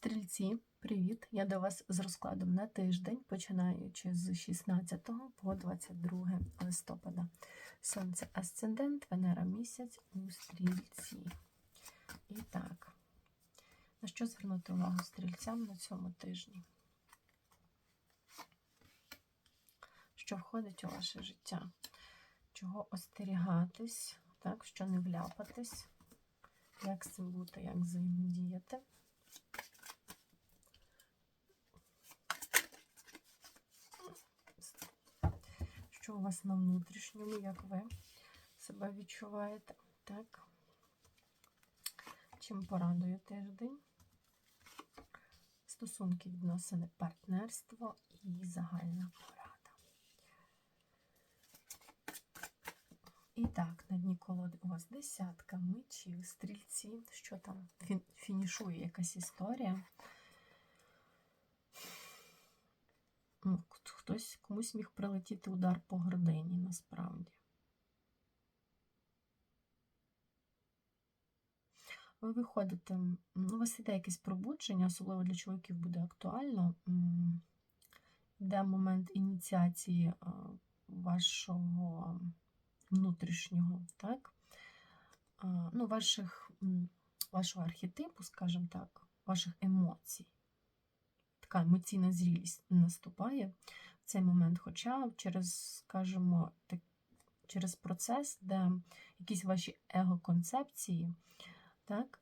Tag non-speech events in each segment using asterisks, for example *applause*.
Стрільці, привіт! Я до вас з розкладом на тиждень, починаючи з 16 по 22 листопада. Сонце Асцендент, Венера місяць у стрільці. І так, на що звернути увагу стрільцям на цьому тижні? Що входить у ваше життя? Чого остерігатись, так, що не вляпатись, як з цим бути, як взаємодіяти? Що у вас на внутрішньому, як ви себе відчуваєте. Так. Чим порадує тиждень? Стосунки, відносини, партнерство і загальна порада. І так, на дні колоди у вас десятка мечів, стрільці. Що там? Фінішує якась історія. Ну, хтось комусь міг прилетіти удар по гордині насправді. Ви виходите, ну, у вас іде якесь пробудження, особливо для чоловіків буде актуально. Йде момент ініціації вашого внутрішнього, так? Ну, ваших, вашого архетипу, скажімо так, ваших емоцій така емоційна зрілість наступає цей момент. Хоча через, скажімо, так, через процес, де якісь ваші его-концепції так,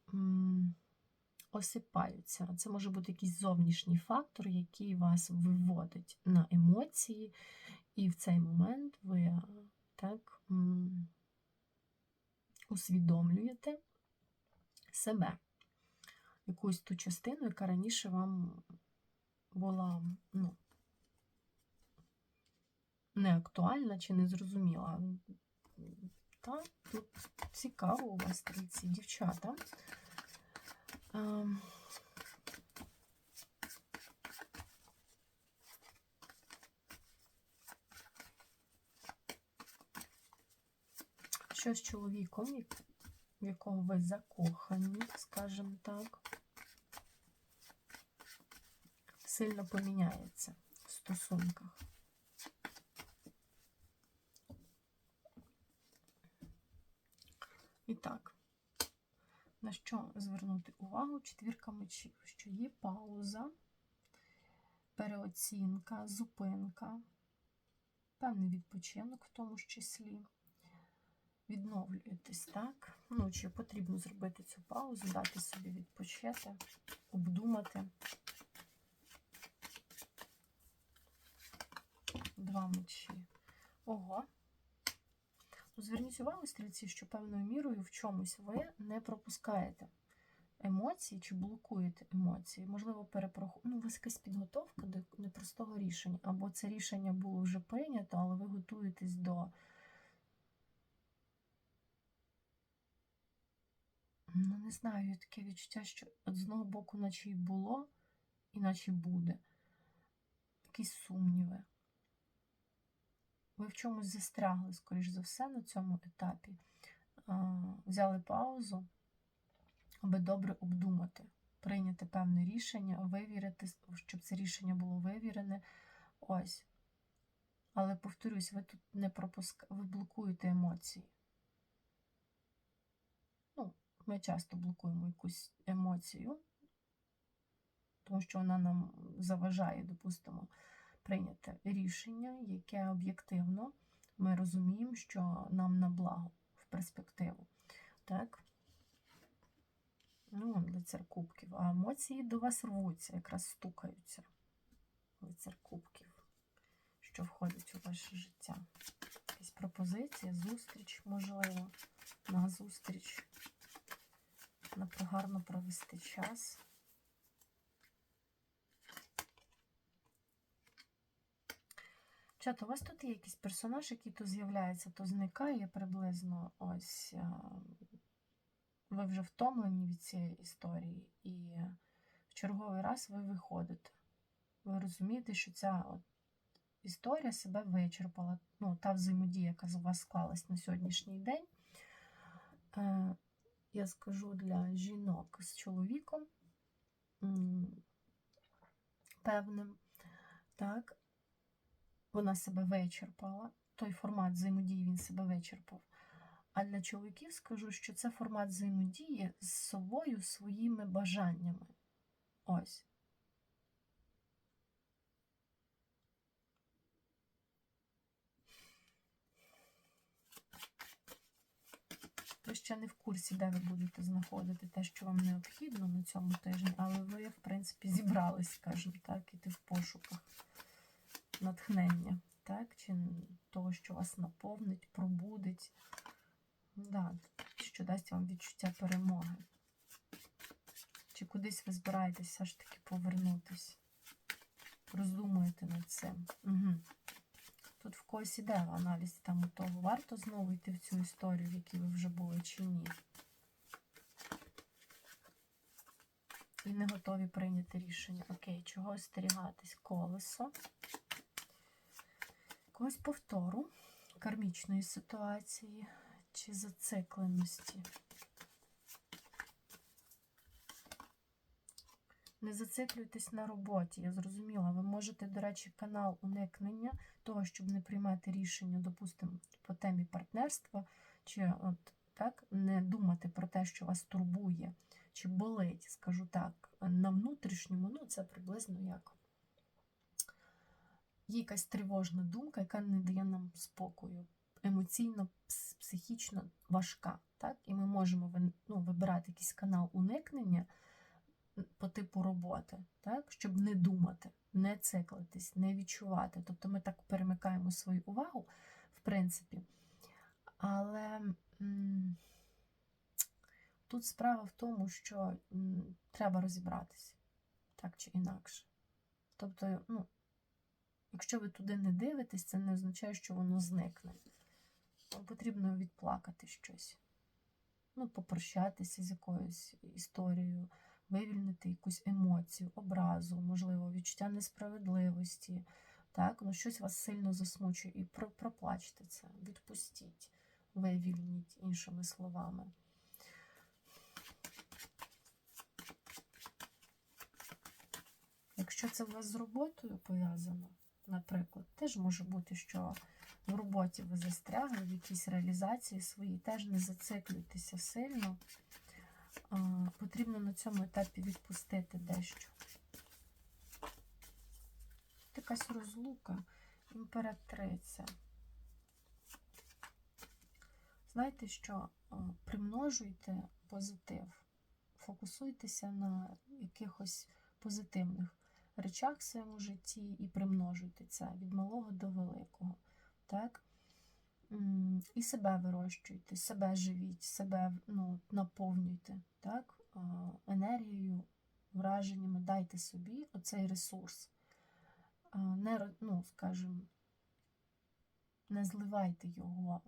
осипаються. Це може бути якийсь зовнішній фактор, який вас виводить на емоції, і в цей момент ви так усвідомлюєте себе. Якусь ту частину, яка раніше вам була ну, не актуальна чи не зрозуміла. Та, тут цікаво у вас стрільці дівчата. Ем, що з чоловіком, в якого ви закохані, скажімо так. сильно поміняється в стосунках. І так, на що звернути увагу? Четвірка мечів, що є пауза, переоцінка, зупинка, певний відпочинок в тому ж числі. Відновлюєтесь, так? Ну, чи потрібно зробити цю паузу, дати собі відпочити, обдумати. два мечі. Ого. Зверніть увагу, стрільці, що певною мірою в чомусь ви не пропускаєте емоції чи блокуєте емоції. Можливо, перепроху... ну, у вас якась підготовка до непростого рішення. Або це рішення було вже прийнято, але ви готуєтесь до. Ну, не знаю, таке відчуття, що з одного боку, наче й було, іначе буде. Якісь сумніви ви в чомусь застрягли, скоріш за все, на цьому етапі. Взяли паузу, аби добре обдумати, прийняти певне рішення, вивірити, щоб це рішення було вивірене. Ось. Але, повторюсь, ви тут не пропускаєте, ви блокуєте емоції. Ну, Ми часто блокуємо якусь емоцію, тому що вона нам заважає, допустимо прийняти рішення, яке об'єктивно ми розуміємо, що нам на благо в перспективу. Так? Ну, лицар кубків. А емоції до вас рвуться, якраз стукаються. Лицар кубків, що входить у ваше життя. Якісь пропозиція, зустріч, можливо, на зустріч, на гарно провести час. Чат, у вас тут є якийсь персонаж, який то з'являється, то зникає приблизно ось. Е, ви вже втомлені від цієї історії, і в черговий раз ви виходите. Ви розумієте, що ця от історія себе вичерпала. Ну, та взаємодія, яка з вас склалась на сьогоднішній день. Е, я скажу для жінок з чоловіком. певним. Так, вона себе вичерпала. Той формат взаємодії він себе вичерпав. А для чоловіків скажу, що це формат взаємодії з собою, своїми бажаннями. Ось. Ви ще не в курсі, де ви будете знаходити те, що вам необхідно на цьому тижні, але ви, в принципі, зібрались, скажімо так, іти в пошуках натхнення, так? Чи того, що вас наповнить, пробудить, да, що дасть вам відчуття перемоги. Чи кудись ви збираєтесь все ж таки повернутись? Роздумуєте над цим. Угу. Тут в когось іде аналіз там того, варто знову йти в цю історію, в якій ви вже були, чи ні. І не готові прийняти рішення. Окей, чого остерігатись? Колесо. Когось повтору кармічної ситуації чи зацикленості. Не зациклюйтесь на роботі, я зрозуміла. Ви можете, до речі, канал уникнення того, щоб не приймати рішення, допустимо, по темі партнерства, чи от так, не думати про те, що вас турбує, чи болить, скажу так, на внутрішньому, ну це приблизно як є якась тривожна думка, яка не дає нам спокою, емоційно, психічно важка. Так? І ми можемо ну, вибирати якийсь канал уникнення по типу роботи, так? щоб не думати, не циклитись, не відчувати. Тобто ми так перемикаємо свою увагу, в принципі. Але м тут справа в тому, що м треба розібратися, так чи інакше. Тобто, ну, якщо ви туди не дивитесь, це не означає, що воно зникне. Вам потрібно відплакати щось. Ну, попрощатися з якоюсь історією вивільнити якусь емоцію, образу, можливо, відчуття несправедливості. Так, ну щось вас сильно засмучує. І проплачте це, відпустіть, вивільніть, іншими словами. Якщо це у вас з роботою пов'язано, наприклад, теж може бути, що в роботі ви застрягли в якійсь реалізації своїй, теж не зациклюйтеся сильно потрібно на цьому етапі відпустити дещо. Якась розлука, імператриця. Знаєте, що примножуйте позитив, фокусуйтеся на якихось позитивних речах в своєму житті і примножуйте це від малого до великого. Так? І себе вирощуйте, себе живіть, себе ну, наповнюйте так? енергією, враженнями, дайте собі оцей ресурс. Не, ну, скажімо, не зливайте його,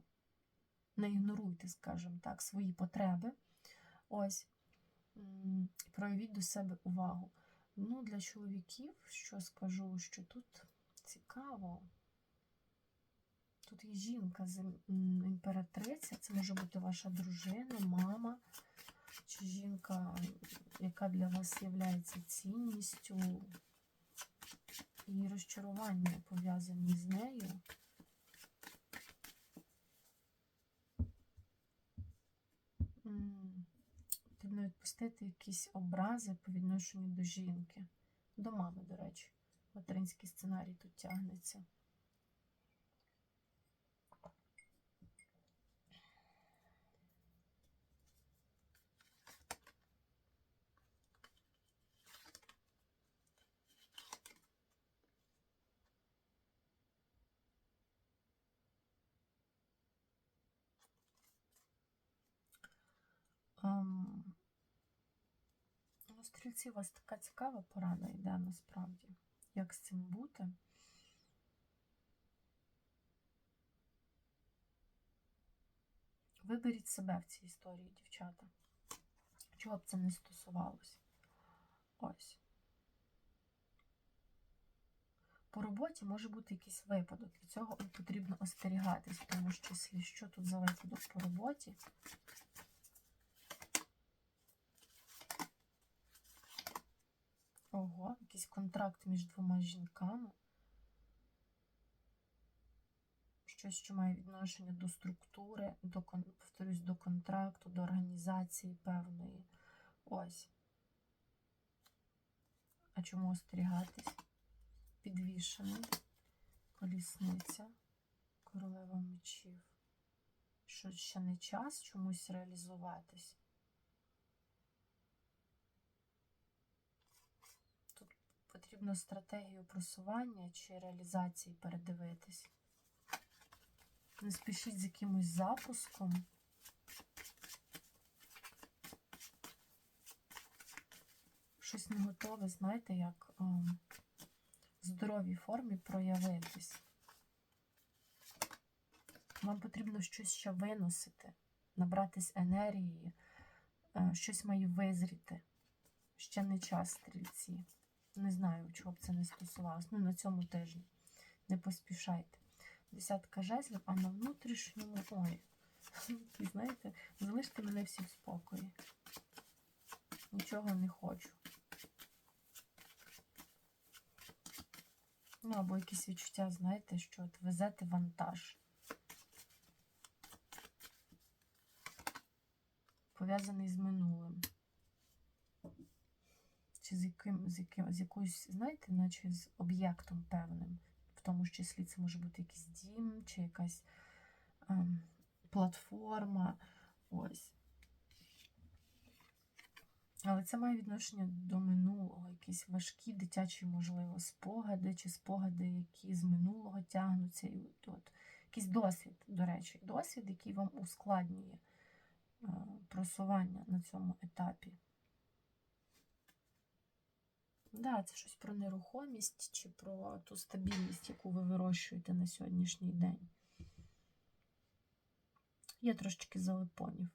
не ігноруйте, скажімо так, свої потреби. Ось, проявіть до себе увагу. Ну, Для чоловіків, що скажу, що тут цікаво. Тут є жінка з імператриця, це може бути ваша дружина, мама, чи жінка, яка для вас є цінністю, і розчарування пов'язані з нею. Потрібно відпустити якісь образи по відношенню до жінки. До мами, до речі. Материнський сценарій тут тягнеться. Стрільці, у вас така цікава порада йде насправді. Як з цим бути? Виберіть себе в цій історії, дівчата. Чого б це не стосувалося? Ось. По роботі може бути якийсь випадок. Від цього потрібно остерігатись, тому числі, що тут за випадок по роботі. Ого, якийсь контракт між двома жінками. Щось, що має відношення до структури, до, повторюсь, до контракту, до організації певної. Ось. А чому остерігатись? Підвішений, колісниця, королева мечів. Що ще не час чомусь реалізуватись. Потрібно стратегію просування чи реалізації передивитись. Не спішіть з якимось запуском. Щось не готове, знаєте, як ем, в здоровій формі проявитись. Вам потрібно щось ще виносити, набратись енергії, е, щось має визріти. Ще не час стрільці. Не знаю, чого б це не стосувалося. Ну, на цьому тижні. Не поспішайте. Десятка жезлів, а на внутрішньому. Ой, і *laughs* знаєте, залиште мене всі в спокої. Нічого не хочу. Ну, або якісь відчуття, знаєте, що от везете вантаж. Пов'язаний з минулим. Чи з яким, з яким, з якоюсь, знаєте, наче з об'єктом певним. В тому ж числі це може бути якийсь дім, чи якась ем, платформа. Ось. Але це має відношення до минулого, якісь важкі дитячі, можливо, спогади, чи спогади, які з минулого тягнуться. І от, от, якийсь досвід, до речі, досвід, який вам ускладнює е, просування на цьому етапі. Да, це щось про нерухомість чи про ту стабільність, яку ви вирощуєте на сьогоднішній день. Є трошечки залипонів.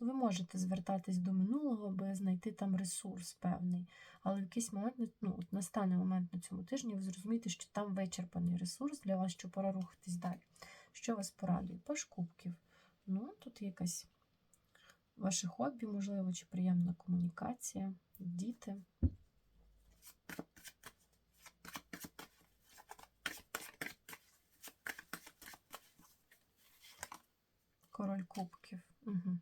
Ну, Ви можете звертатись до минулого, аби знайти там ресурс певний. Але в якийсь момент, ну, от настане момент на цьому тижні, ви зрозумієте, що там вичерпаний ресурс для вас, що пора рухатись далі. Що вас порадує? Паш кубків. Ну, тут якась ваше хобі, можливо, чи приємна комунікація, діти. Король кубків. Угу.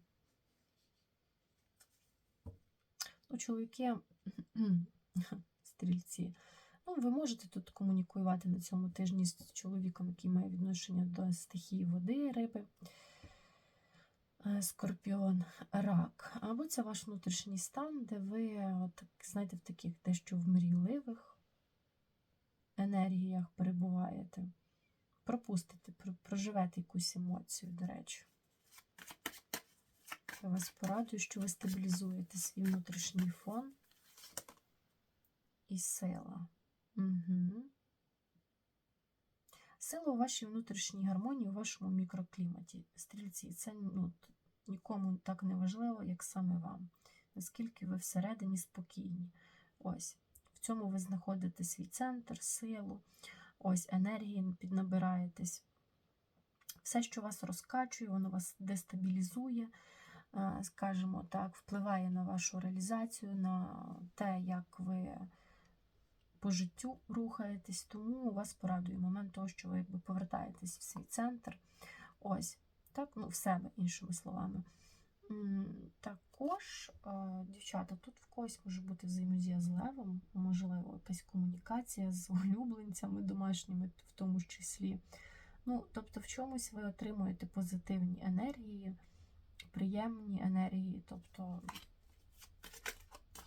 Ну, чоловіки, *clears throat* стрільці. Ну, ви можете тут комунікувати на цьому тижні з чоловіком, який має відношення до стихії води, риби, скорпіон, рак. Або це ваш внутрішній стан, де ви, от, знаєте, в таких дещо в мрійливих енергіях перебуваєте. Пропустите, проживете якусь емоцію, до речі. Я вас порадую, що ви стабілізуєте свій внутрішній фон і сила. Угу. Сила у вашій внутрішній гармонії, у вашому мікрокліматі. Стрільці, це ну, нікому так не важливо, як саме вам. Наскільки ви всередині спокійні. Ось. В цьому ви знаходите свій центр, силу, ось енергії піднабираєтесь. Все, що вас розкачує, воно вас дестабілізує, е, скажімо так, впливає на вашу реалізацію, на те, як ви по життю рухаєтесь, тому у вас порадує момент того, що ви якби повертаєтесь в свій центр. Ось, так, ну, в себе, іншими словами. Також, е, дівчата, тут в когось може бути взаємодія з левом, можливо, якась комунікація з *laughs* улюбленцями домашніми, в тому ж числі. Ну, тобто, в чомусь ви отримуєте позитивні енергії, приємні енергії, тобто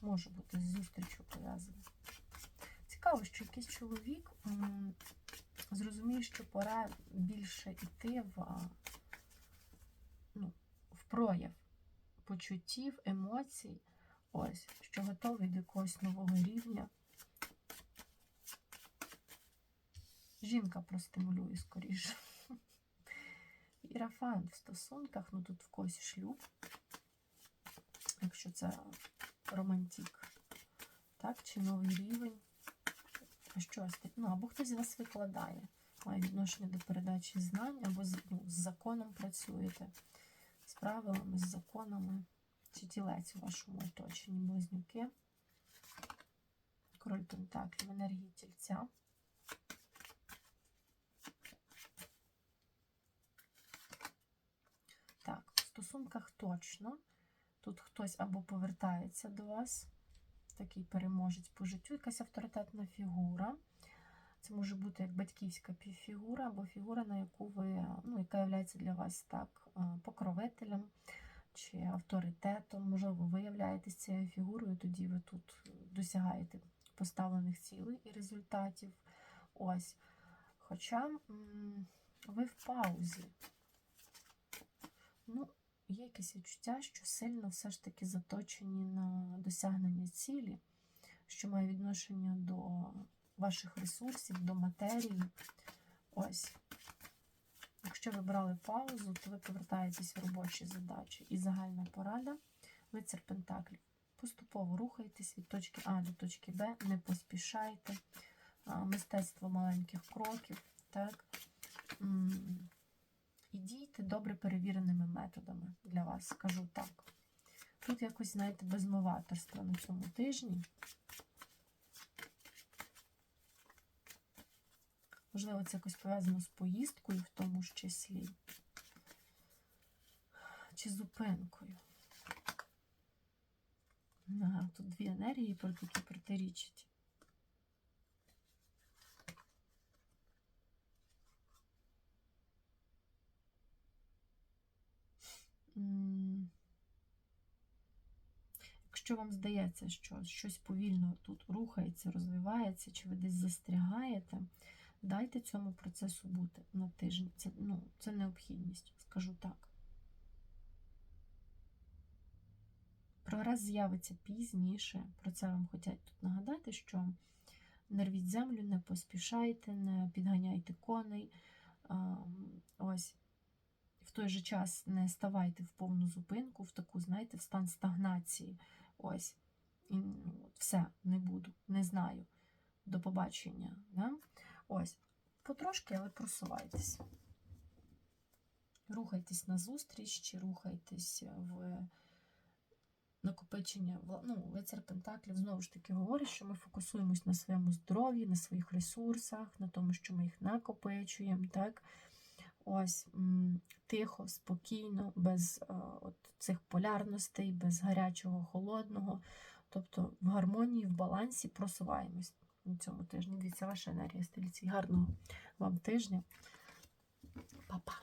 може бути з зустрічю пов'язано. Цікаво, що якийсь чоловік зрозуміє, що пора більше йти в, ну, в прояв почуттів, емоцій, ось, що готовий до якогось нового рівня. Жінка простимулює скоріше. Ірафант в стосунках, ну тут в когось шлюб, якщо це романтик, так, чи новий рівень. А що ось? Ну, або хтось з вас викладає, має відношення до передачі знань, або з, ну, з законом працюєте, з правилами, з законами. чи тілець у вашому оточенні, близнюки. Король Пентаклів, енергії тільця. Так, в стосунках точно. Тут хтось або повертається до вас, такий переможець по життю, якась авторитетна фігура. Це може бути як батьківська півфігура, або фігура, на яку ви, ну, яка є для вас так е, покровителем чи авторитетом. Можливо, ви являєтесь цією фігурою, тоді ви тут досягаєте поставлених цілей і результатів. Ось. Хоча ви в паузі. Є якесь відчуття, що сильно все ж таки заточені на досягнення цілі, що має відношення до ваших ресурсів, до матерії. Ось. Якщо ви брали паузу, то ви повертаєтесь в робочі задачі. І загальна порада лицар Пентаклів. Поступово рухайтесь від точки А до точки Б, не поспішайте. Мистецтво маленьких кроків. Так? І дійте добре перевіреними методами для вас, скажу так. Тут якось, знаєте, безмоваторство на цьому тижні. Можливо, це якось пов'язано з поїздкою в тому ж числі. Чи зупинкою. Ага, тут дві енергії, про які протирічать. Якщо вам здається, що щось повільно тут рухається, розвивається, чи ви десь застрягаєте, дайте цьому процесу бути на тиждень. Це, ну, це необхідність, скажу так. Прогрес з'явиться пізніше. Про це вам хочуть тут нагадати, що не рвіть землю, не поспішайте, не підганяйте коней. Ось. В той же час не ставайте в повну зупинку, в таку, знаєте, в стан стагнації. Ось. І, ну, все, не буду, не знаю. До побачення. Да? Ось. Потрошки, але просувайтесь. Рухайтесь на зустріч, чи рухайтесь в накопичення. Ну, лицар Пентаклів знову ж таки говорить, що ми фокусуємось на своєму здоров'ї, на своїх ресурсах, на тому, що ми їх накопичуємо. так? Ось тихо, спокійно, без е, от цих полярностей, без гарячого, холодного. Тобто в гармонії, в балансі просуваємось на цьому тижні. Дивіться, ваша енергія століці. Гарного вам тижня. Па-па!